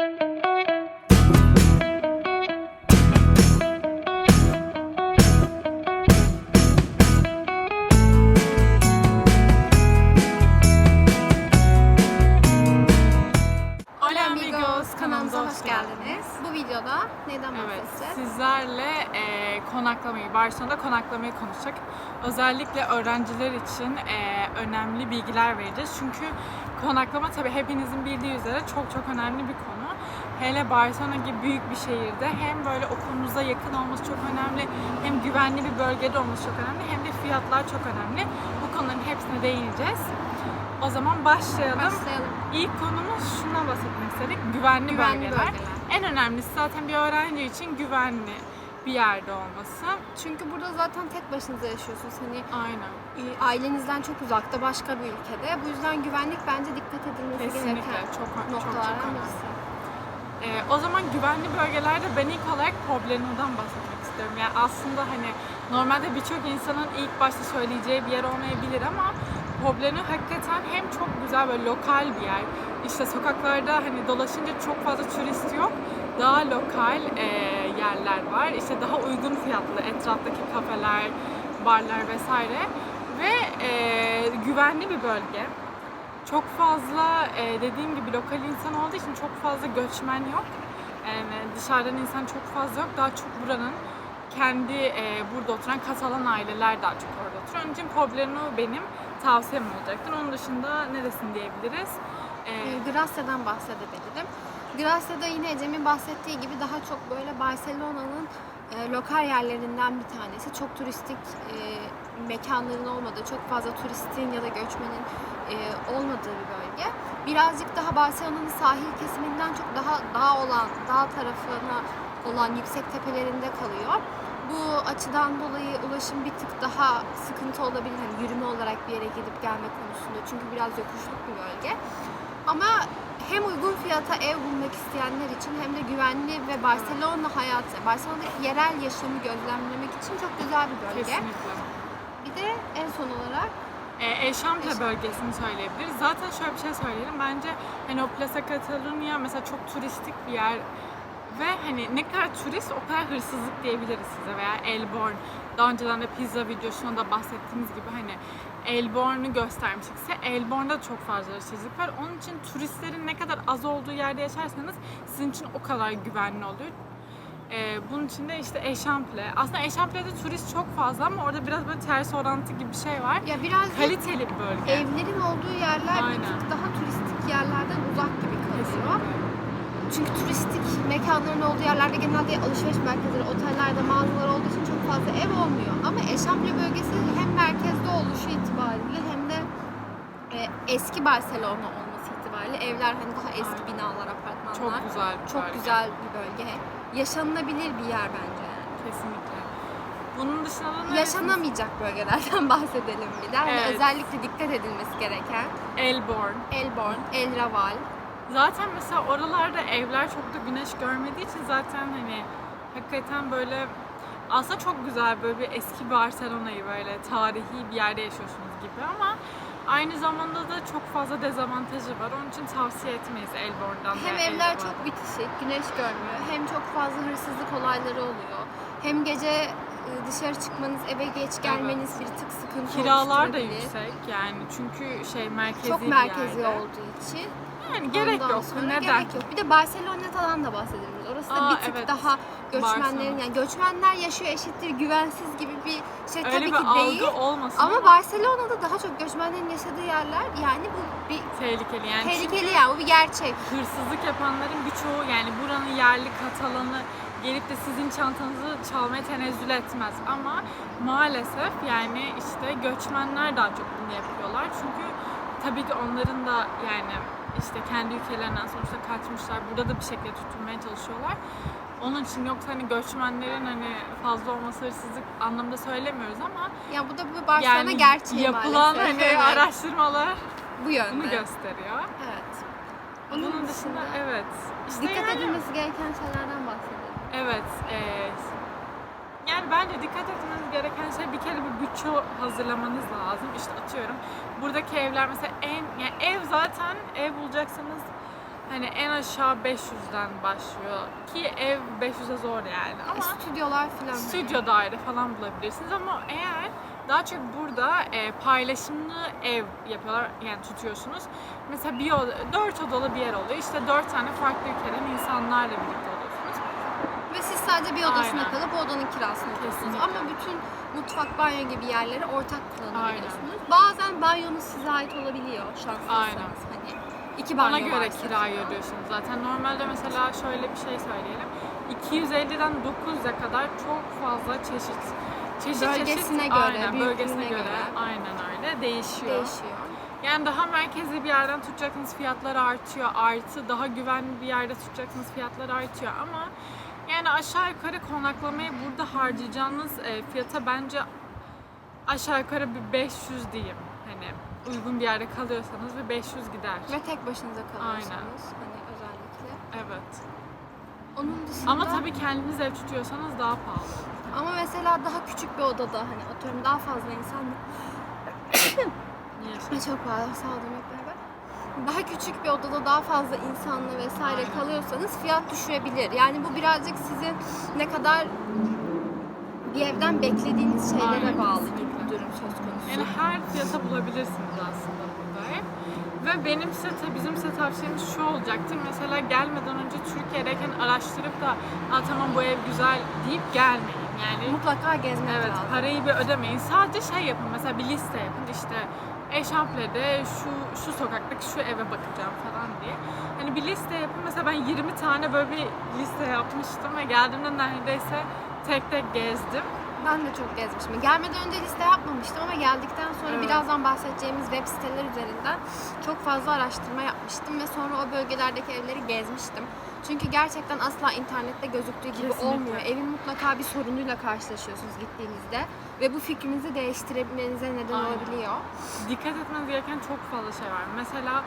Hola amigos, kanalımıza hoş geldiniz. Bu videoda neyden Evet, bahsedeceğiz? sizlerle e, konaklamayı, Barcelona'da konaklamayı konuşacak. Özellikle öğrenciler için e, önemli bilgiler vereceğiz. Çünkü konaklama tabii hepinizin bildiği üzere çok çok önemli bir konu. Hele Barcelona gibi büyük bir şehirde hem böyle okulunuza yakın olması çok önemli, hem güvenli bir bölgede olması çok önemli, hem de fiyatlar çok önemli. Bu konuların hepsine değineceğiz. O zaman başlayalım. Başlayalım. İlk konumuz şundan bahsetmek istedik. Güvenli, Güvenli bölgeler. bölgeler. En önemlisi zaten bir öğrenci için güvenli bir yerde olması. Çünkü burada zaten tek başınıza yaşıyorsunuz. Hani Aynen. e, ailenizden çok uzakta başka bir ülkede. Bu yüzden güvenlik bence dikkat edilmesi Kesinlikle. gereken Çok, çok, çok, noktalardan önemli. birisi. Ee, o zaman güvenli bölgelerde ben ilk olarak Pobleно'dan bahsetmek istiyorum. Yani aslında hani normalde birçok insanın ilk başta söyleyeceği bir yer olmayabilir ama Pobleno hakikaten hem çok güzel böyle lokal bir yer. İşte sokaklarda hani dolaşınca çok fazla turist yok. Daha lokal e, yerler var. İşte daha uygun fiyatlı etraftaki kafeler, barlar vesaire. Ve e, güvenli bir bölge. Çok fazla e, dediğim gibi lokal insan olduğu için çok fazla göçmen yok. Yani dışarıdan insan çok fazla yok. Daha çok buranın kendi e, burada oturan Katalan aileler daha çok orada oturuyor. Onun için Pobleno benim tavsiyem olacaktır. Onun dışında neresini diyebiliriz? E, E, Gracia'dan bahsedebilirim. Gracia'da yine Ecem'in bahsettiği gibi daha çok böyle Barcelona'nın e, lokal yerlerinden bir tanesi. Çok turistik e, mekanların olmadığı, çok fazla turistin ya da göçmenin e, olmadığı bir bölge. Birazcık daha Barcelona'nın sahil kesiminden çok daha dağ olan, dağ tarafına olan yüksek tepelerinde kalıyor. Bu açıdan dolayı ulaşım bir tık daha sıkıntı olabilir. Hani yürüme olarak bir yere gidip gelme konusunda. Çünkü biraz yokuşluk bir bölge. Ama hem uygun fiyata ev bulmak isteyenler için hem de güvenli ve Barcelona hayatı, Barcelona'daki yerel yaşamı gözlemlemek için çok güzel bir bölge. kesinlikle. Bir de en son olarak E, Eşample. bölgesini söyleyebiliriz. Zaten şöyle bir şey söyleyelim. Bence hani o Plaza Catalunya mesela çok turistik bir yer ve hani ne kadar turist o kadar hırsızlık diyebiliriz size veya Elborn. Daha önceden de pizza videosunda da bahsettiğimiz gibi hani Elborn'u göstermiştik size. Elborn'da da çok fazla hırsızlık var. Onun için turistlerin ne kadar az olduğu yerde yaşarsanız sizin için o kadar güvenli oluyor. Ee, bunun için de işte Eşample. Aslında Eşample'de turist çok fazla ama orada biraz böyle ters orantı gibi bir şey var. ya biraz Kaliteli bir bölge. evlerin olduğu yerler bir Aynen. tık daha turistik yerlerden uzak gibi kalıyor. Kesinlikle. Çünkü turistik mekanların olduğu yerlerde genelde alışveriş merkezleri, otellerde, mağazalar olduğu için çok fazla ev olmuyor. Ama Eşample bölgesi hem merkezde oluşu itibariyle hem de e, eski Barcelona olması itibariyle evler hani daha eski binalar, apartmanlar. Çok güzel bir Çok bölge. güzel bir bölge. Yaşanılabilir bir yer bence yani. Kesinlikle. Bunun dışında da? Yaşanamayacak bölgelerden bahsedelim bir de. Hani Evet. özellikle dikkat edilmesi gereken Elborn. Elborn, El Raval. Zaten mesela oralarda evler çok da güneş görmediği için zaten hani hakikaten böyle aslında çok güzel böyle bir eski Barcelona'yı böyle tarihi bir yerde yaşıyorsunuz gibi ama aynı zamanda da çok fazla dezavantajı var. Onun için tavsiye etmeyiz Elborn'dan Hem evler Elborn'dan. çok bitişik, güneş görmüyor. Hem çok fazla hırsızlık olayları oluyor. Hem gece e, dışarı çıkmanız, eve geç gelmeniz bir tık sıkıntı Kiralar da yüksek yani çünkü şey merkezi Çok bir merkezi yerde. olduğu için. Yani gerek Ondan yok. sonra Neden? Gerek yok. Bir de Barcelona'dan da bahsedebiliriz. Orası da Aa, bir tık evet. daha göçmenlerin Barcelona. yani göçmenler yaşıyor eşittir güvensiz gibi bir şey Öyle tabii bir ki algı değil. olmasın Ama Barcelona'da daha çok göçmenlerin yaşadığı yerler yani bu bir tehlikeli yani. tehlikeli Çünkü yani bu bir gerçek. hırsızlık yapanların birçoğu yani buranın yerli Katalanı gelip de sizin çantanızı çalmaya tenezzül etmez. Ama maalesef yani işte göçmenler daha çok bunu yapıyorlar. Çünkü tabii ki onların da yani işte kendi ülkelerinden sonuçta kaçmışlar. Burada da bir şekilde tutunmaya çalışıyorlar. Onun için yoksa hani göçmenlerin hani fazla olması hırsızlık anlamında söylemiyoruz ama Ya bu da bu Barcelona yani gerçeği yapılan maalesef. hani Evet. araştırmalar bu yönde. bunu gösteriyor. Evet. Bunun dışında evet. İşte dikkat yani- edilmesi gereken şeylerden bahsedelim. Evet. eee, yani bence dikkat etmeniz gereken şey bir kere bir bütçe hazırlamanız lazım. İşte atıyorum buradaki evler mesela en yani ev zaten ev bulacaksanız hani en aşağı 500'den başlıyor ki ev 500'e zor yani Ama stüdyolar falan. stüdyo daire falan bulabilirsiniz ama eğer daha çok burada e, paylaşımlı ev yapıyorlar yani tutuyorsunuz. Mesela bir oda, dört odalı bir yer oluyor. İşte dört tane farklı ülkeden insanlarla birlikte sadece bir odasına Aynen. kalıp o odanın kirasını ödüyorsunuz. Ama bütün mutfak, banyo gibi yerleri ortak kullanabiliyorsunuz. Bazen banyonuz size ait olabiliyor şanslıysanız. Hani iki banyo Ona göre varsa kira falan. ödüyorsunuz zaten. Normalde mesela şöyle bir şey söyleyelim. 250'den 900'e kadar çok fazla çeşit çeşit Bölgesine çeşit, göre, aynen, bölgesine göre, göre. aynen öyle değişiyor. Değişiyor. Yani daha merkezli bir yerden tutacaksınız fiyatlar artıyor. Artı daha güvenli bir yerde tutacaksınız fiyatlar artıyor ama yani aşağı yukarı konaklamayı burada harcayacağınız e, fiyata bence aşağı yukarı bir 500 diyeyim. Hani uygun bir yerde kalıyorsanız bir 500 gider. Ve tek başınıza kalıyorsunuz. Aynen. Hani özellikle. Evet. Onun dışında Ama tabii kendiniz ev tutuyorsanız daha pahalı. ama mesela daha küçük bir odada hani atıyorum daha fazla insan Niye? Çok pardon sağ olun. Daha küçük bir odada daha fazla insanla vesaire kalıyorsanız fiyat düşürebilir. Yani bu birazcık sizin ne kadar bir evden beklediğiniz şeylere Aynen, bağlı gibi bir durum söz konusu. Yani her fiyata bulabilirsiniz aslında burada ev. Ve benim size, bizim size tavsiyemiz şu olacaktır. Mesela gelmeden önce Türkiye'deyken araştırıp da Aa, tamam bu ev güzel deyip gelmeyin. Yani Mutlaka gezmek Evet, lazım. parayı bir ödemeyin. Sadece şey yapın, mesela bir liste yapın. İşte Eşample'de şu şu sokaktaki şu eve bakacağım falan diye. Hani bir liste yapın. Mesela ben 20 tane böyle bir liste yapmıştım ve geldiğimde neredeyse tek tek gezdim. Ben de çok gezmişim. Gelmeden önce liste yapmamıştım ama geldikten sonra Evet. birazdan bahsedeceğimiz web siteler üzerinden çok fazla araştırma yapmıştım ve sonra o bölgelerdeki evleri gezmiştim. Çünkü gerçekten asla internette gözüktüğü gibi Kesinlikle. olmuyor. Evin mutlaka bir sorunuyla karşılaşıyorsunuz gittiğinizde ve bu fikrinizi değiştirebilmenize neden Aynen. olabiliyor. Dikkat etmeniz gereken çok fazla şey var. Mesela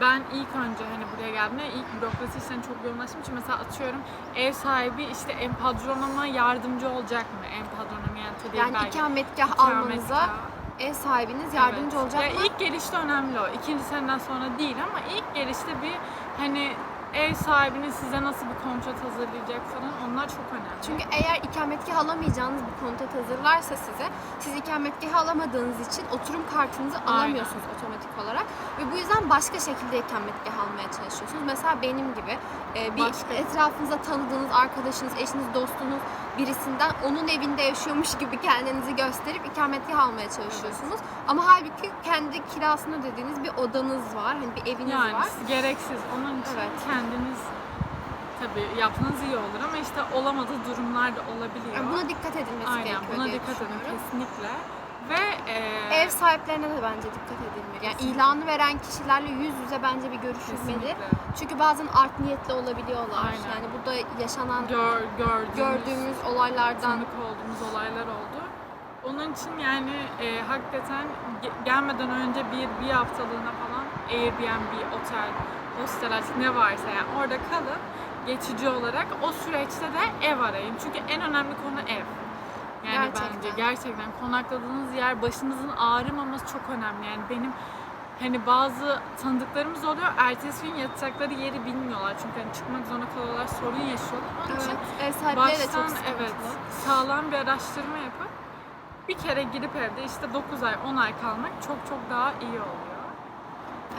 ben ilk önce hani buraya geldiğimde ilk bürokrasi işlerine çok yoğunlaştığım için mesela atıyorum ev sahibi işte empadronuma yardımcı olacak mı? Empadronum yani TODİ Yani belge. ikametgah almanıza ev sahibiniz yardımcı olacak ya mı? ilk gelişte önemli o. İkinci seneden sonra değil ama ilk gelişte bir hani ev sahibiniz size nasıl bir kontrat hazırlayacak falan onlar çok önemli. Çünkü eğer ikametgah alamayacağınız bir kontrat hazırlarsa size, siz ikametgah alamadığınız için oturum kartınızı Aynen. alamıyorsunuz otomatik olarak. Ve bu yüzden başka şekilde ikametgah almaya çalışıyorsunuz. Mesela benim gibi e, bir Başka. etrafınızda tanıdığınız arkadaşınız, eşiniz, dostunuz birisinden onun evinde yaşıyormuş gibi kendinizi gösterip ikametgah almaya çalışıyorsunuz. Ama halbuki kendi kirasını ödediğiniz bir odanız var, hani bir eviniz yani var. gereksiz. Onun için Evet. Kendiniz tabii yapmanız iyi olur ama işte olamadığı durumlar da olabiliyor. Yani buna dikkat edilmesi Aynen gerekiyor buna diye dikkat edin kesinlikle. Ve e, Ev sahiplerine de bence dikkat edilmeli. Yani Kesinlikle. ilanı veren kişilerle yüz yüze bence bir görüşülmeli. kesinlikle Çünkü bazen art niyetli olabiliyorlar. Aynen. Yani burada yaşanan, gör, gördüğümüz, gördüğümüz olaylardan olduğumuz olaylar oldu. Onun için yani e, hakikaten ge- gelmeden önce bir bir haftalığına falan Airbnb, otel, hostel artık ne varsa yani orada kalın geçici olarak o süreçte de ev arayın. Çünkü en önemli konu ev. Yani Gerçekten. bence gerçekten konakladığınız yer başınızın ağrımaması çok önemli. Yani benim hani bazı tanıdıklarımız oluyor ertesi gün yatacakları yeri bilmiyorlar. Çünkü hani çıkmak zorunda kalıyorlar, sorun yaşıyorlar. Onun için evet, ev sahipleri de çok baştan sıkıntılı. evet sağlam bir araştırma yapıp bir kere girip evde işte 9 ay 10 ay kalmak çok çok daha iyi oluyor.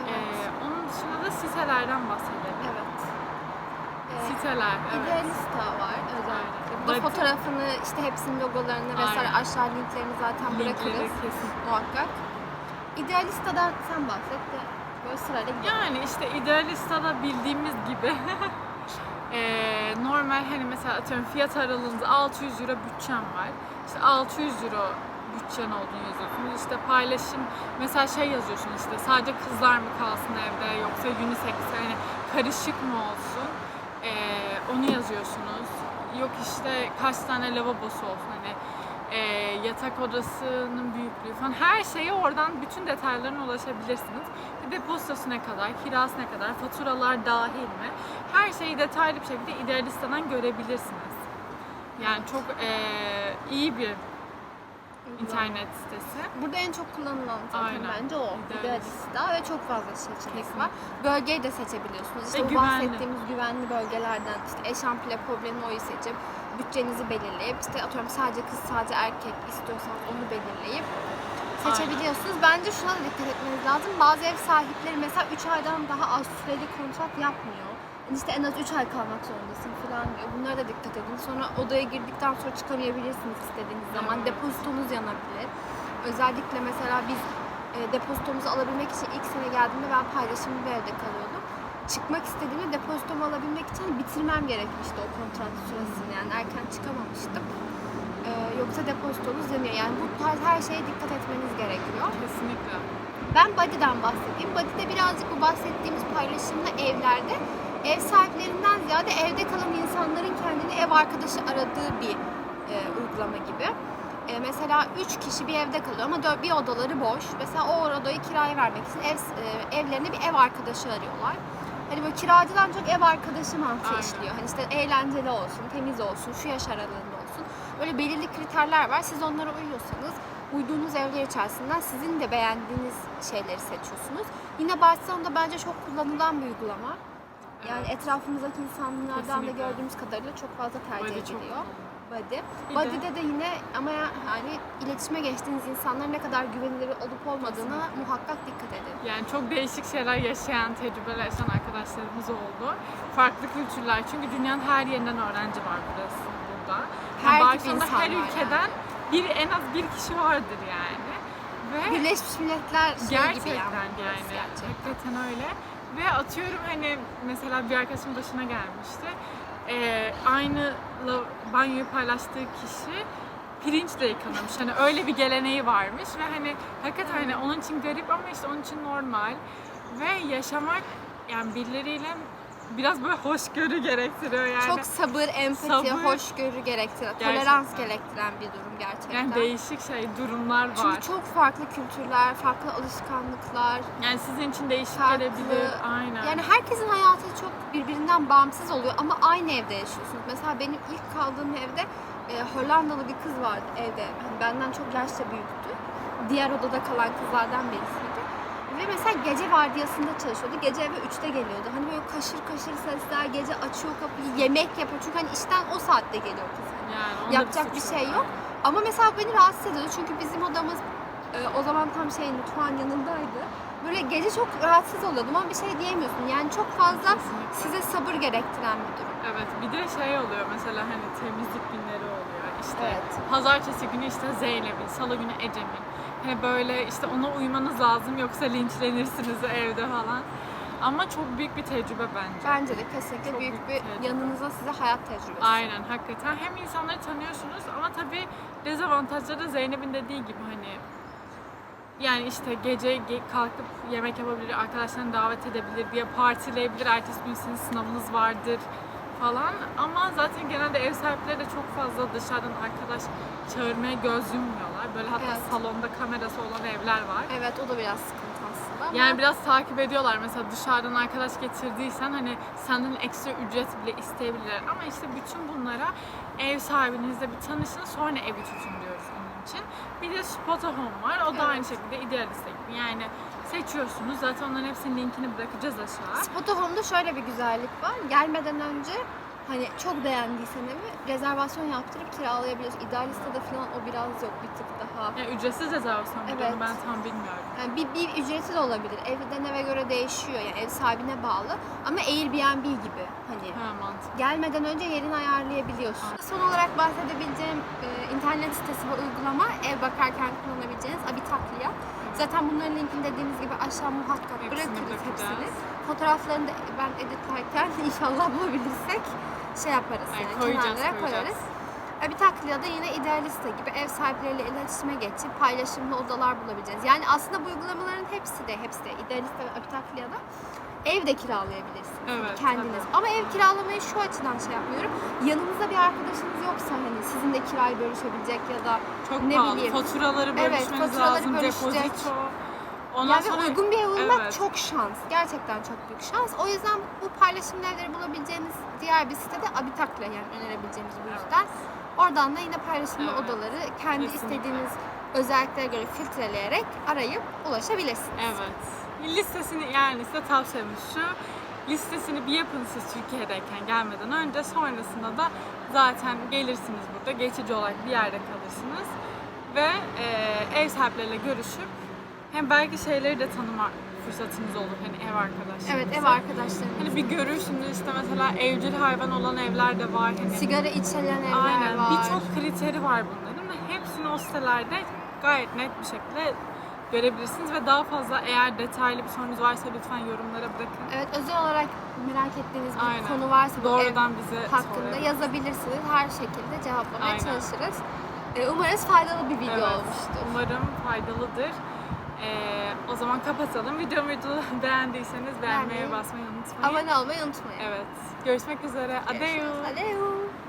Evet. Ee, onun dışında da sitelerden bahsedelim. evet. Ee, Siteler, evet. Idealista var özellikle. Bu da fotoğrafını, işte hepsinin logolarını vesaire Aynen. aşağı linklerini zaten Linkleri bırakırız kesin. muhakkak. Idealista'dan sen bahset de böyle sırayla gidelim. Yani işte idealistada bildiğimiz gibi eee, normal hani mesela atıyorum fiyat aralığınızda 600 euro bütçem var. İşte 600 euro bütçen olduğunu yazıyorsunuz. İşte paylaşım mesela şey yazıyorsunuz işte sadece kızlar mı kalsın evde yoksa unisex hani karışık mı olsun Eee, onu yazıyorsunuz. Yok işte kaç tane lavabosu olsun hani eee, yatak odasının büyüklüğü falan her şeye oradan bütün detaylarına ulaşabilirsiniz. Bir depozitosu ne kadar, kirası ne kadar, faturalar dahil mi? Her şeyi detaylı bir şekilde idealistadan görebilirsiniz. Yani çok eee, iyi bir internet sitesi. Burada en çok kullanılan zaten Aynen. bence o. İdealist. İdealista ve çok fazla seçenek Kesinlikle. var. Bölgeyi de seçebiliyorsunuz. İşte Ve güvenli. bahsettiğimiz güvenli bölgelerden işte eşampile problemi oyu seçip bütçenizi belirleyip işte atıyorum sadece kız sadece erkek istiyorsanız onu belirleyip seçebiliyorsunuz. Bence şuna da dikkat etmeniz lazım. Bazı ev sahipleri mesela 3 aydan daha az süreli kontrat yapmıyor. İşte en az 3 ay kalmak zorundasın falan diyor. Bunlara da dikkat edin. Sonra odaya girdikten sonra çıkamayabilirsiniz istediğiniz zaman. Evet. Depozitonuz yanabilir. Özellikle mesela biz e, depozitomuzu alabilmek için ilk sene geldiğimde ben paylaşımlı bir evde kalıyordum. Çıkmak istediğimde depozitomu alabilmek için bitirmem gerekmişti o kontrat süresini. Yani erken çıkamamıştım. E, yoksa depozitonuz yanıyor. Yani bu tarz her şeye dikkat etmeniz gerekiyor. Kesinlikle. Ben Body'den bahsedeyim. Body'de birazcık bu bahsettiğimiz paylaşımlı evlerde ev sahiplerinden ziyade evde kalan insanların kendini ev arkadaşı aradığı bir e, uygulama gibi. E, mesela 3 kişi bir evde kalıyor ama dö- bir odaları boş. Mesela o odayı kiraya vermek için ev, e, evlerine bir ev arkadaşı arıyorlar. Hani böyle kiracıdan çok ev arkadaşı mantığı Aynen. işliyor. Hani işte eğlenceli olsun, temiz olsun, şu yaş aralığında olsun. Böyle belirli kriterler var. Siz onlara uyuyorsanız uyduğunuz evler içerisinden sizin de beğendiğiniz şeyleri seçiyorsunuz. Yine Barcelona'da bence çok kullanılan bir uygulama. Yani etrafımızdaki insanlardan da Kesinlikle. gördüğümüz kadarıyla çok fazla tercih Body çok ediliyor. Body. Body'de de yine ama yani iletişime geçtiğiniz insanların ne kadar güvenilir olup olmadığına Kesinlikle. muhakkak dikkat edin. Yani çok değişik şeyler yaşayan, tecrübeler yaşayan arkadaşlarımız oldu. Farklı kültürler. Çünkü dünyanın her yerinden öğrenci var burası burada. Her Yani insan her ülkeden bir en az bir kişi vardır yani. Ve Birleşmiş Milletler şey gerçekten gibi yani. yani, gerçekten. hakikaten öyle. Ve atıyorum hani mesela bir arkadaşım başına gelmişti. Ee, aynı banyoyu paylaştığı kişi pirinçle yıkanırmış. Hani öyle bir geleneği varmış ve hani hakikaten hani onun için garip ama işte onun için normal. Ve yaşamak yani birileriyle biraz böyle hoşgörü gerektiriyor yani. Çok sabır, empati, Sabır. hoşgörü gerektiren, Gerçekten. tolerans gerektiren bir durum gerçekten. yani değişik şey, durumlar var. Çünkü çok farklı kültürler, farklı alışkanlıklar. Yani sizin için değişik Farklı. gelebilir. Aynen. Yani herkesin hayatı çok birbirinden bağımsız oluyor ama aynı evde yaşıyorsunuz. Mesela benim ilk kaldığım evde e, Hollandalı bir kız vardı evde. Hani benden çok yaşça büyüktü. Diğer odada kalan kızlardan birisiydi. Ve mesela gece vardiyasında çalışıyordu. Gece eve 3'te geliyordu. Hani böyle kaşır kaşır sesler, gece açıyor kapıyı, yemek yapıyor. Çünkü hani işten o saatte geliyor kız. yani onda yapacak bir suç şey yok. yok. Ama mesela beni rahatsız ediyordu çünkü bizim odamız e, o zaman tam şey mutfağın yanındaydı. Böyle gece çok rahatsız oluyordum ama bir şey diyemiyorsun. Yani çok fazla Kesinlikle. size sabır gerektiren bir durum. Evet bir de şey oluyor mesela hani temizlik günleri oluyor işte Evet. pazartesi günü işte Zeynep'in, salı günü Ecem'in hani böyle işte ona uymanız lazım yoksa linçlenirsiniz evde falan ama çok büyük bir tecrübe bence. Bence de kesinlikle Çok büyük büyük bir tecrübe. yanınıza size hayat tecrübesi. Aynen hakikaten hem insanları tanıyorsunuz ama tabii dezavantajları da Zeynep'in dediği gibi hani yani işte gece ge- kalkıp yemek yapabilir, arkadaşlarını davet edebilir, bir partileyebilir, ertesi gün sizin sınavınız vardır falan. Ama zaten genelde ev sahipleri de çok fazla dışarıdan arkadaş çağırmaya göz yummuyorlar. Böyle hatta Evet. salonda kamerası olan evler var. Evet o da biraz sıkıntı aslında ama Yani biraz takip ediyorlar. Mesela dışarıdan arkadaş getirdiysen hani senden ekstra ücret bile isteyebilirler. Ama işte bütün bunlara ev sahibinizle bir tanışın sonra evi tutun diyoruz onun için. Bir de Spota Home var. O da Evet. aynı şekilde idealiste gibi. Yani seçiyorsunuz. Zaten onların hepsinin linkini bırakacağız aşağı. Spot Home'da şöyle bir güzellik var. Gelmeden önce hani çok beğendiysen evi rezervasyon yaptırıp kiralayabiliyorsun. İdealista'da falan o biraz yok bir tık daha. Yani ücretsiz rezervasyon evet. Ben tam bilmiyorum. Yani bir, bir ücreti de olabilir. Evden eve göre değişiyor. Yani ev sahibine bağlı. Ama Airbnb gibi hani Ha mantıklı. gelmeden önce yerini ayarlayabiliyorsun. Son olarak bahsedebileceğim e, internet sitesi ve uygulama ev bakarken kullanabileceğiniz Abitaklia. Zaten bunların linkini dediğimiz gibi aşağı muhakkak Hepsini bırakırız hepsini. Fotoğraflarını da ben editlerken inşallah bulabilirsek şey yaparız Ay, yani koyacağız, kenarlara koyacağız. koyarız. Abitaklia'da yine idealista gibi ev sahipleriyle iletişime geçip paylaşımlı odalar bulabileceğiz. Yani aslında bu uygulamaların hepsi de hepsi de idealista ve Abitaklia'da ev de kiralayabilirsiniz Evet, kendiniz. tabii. Ama ev kiralamayı şu açıdan şey yapmıyorum. Yanınızda bir arkadaşınız yoksa hani sizinle kirayı bölüşebilecek ya da Çok Ne pahalı. bileyim. Faturaları Evet, bölüşmeniz faturaları lazım. bölüşecek. Depozito. Ondan yani sonra uygun bir ev bulmak Evet. çok şans. Gerçekten çok büyük şans. O yüzden bu paylaşımlı evleri bulabileceğiniz diğer bir site de Abitakla yani önerebileceğimiz bu Evet. yüzden. Oradan da yine paylaşımlı Evet. odaları kendi Kesinlikle. istediğiniz özelliklere göre filtreleyerek arayıp ulaşabilirsiniz. Evet. Listesini yani size tavsiyemiz şu. Listesini bir yapın siz Türkiye'deyken gelmeden önce. Sonrasında da zaten gelirsiniz burada. Geçici olarak bir yerde kalırsınız. Ve e, ev sahipleriyle görüşüp hem belki şeyleri de tanıma fırsatınız olur. Hani ev arkadaşlarınızı. Evet ev arkadaşlarımız. Hani bir görürsünüz işte mesela evcil hayvan olan evler de var. Hani Sigara içilen evler Aynen. var. Birçok kriteri var bunların ve hepsini o sitelerde gayet net bir şekilde görebilirsiniz ve daha fazla eğer detaylı bir sorunuz varsa lütfen yorumlara bırakın. Evet özel olarak merak ettiğiniz bir Aynen. konu varsa bu ev Doğrudan bize hakkında yazabilirsiniz. Her şekilde cevaplamaya Aynen. çalışırız. Ee, Umarız faydalı bir video Evet, olmuştur. Umarım faydalıdır. Ee, o zaman kapatalım. Videomu beğendiyseniz beğenmeye Beğenmeyi, basmayı unutmayın. Abone olmayı unutmayın. Evet. Görüşmek üzere. Görüşürüz. Adeu. Adeu.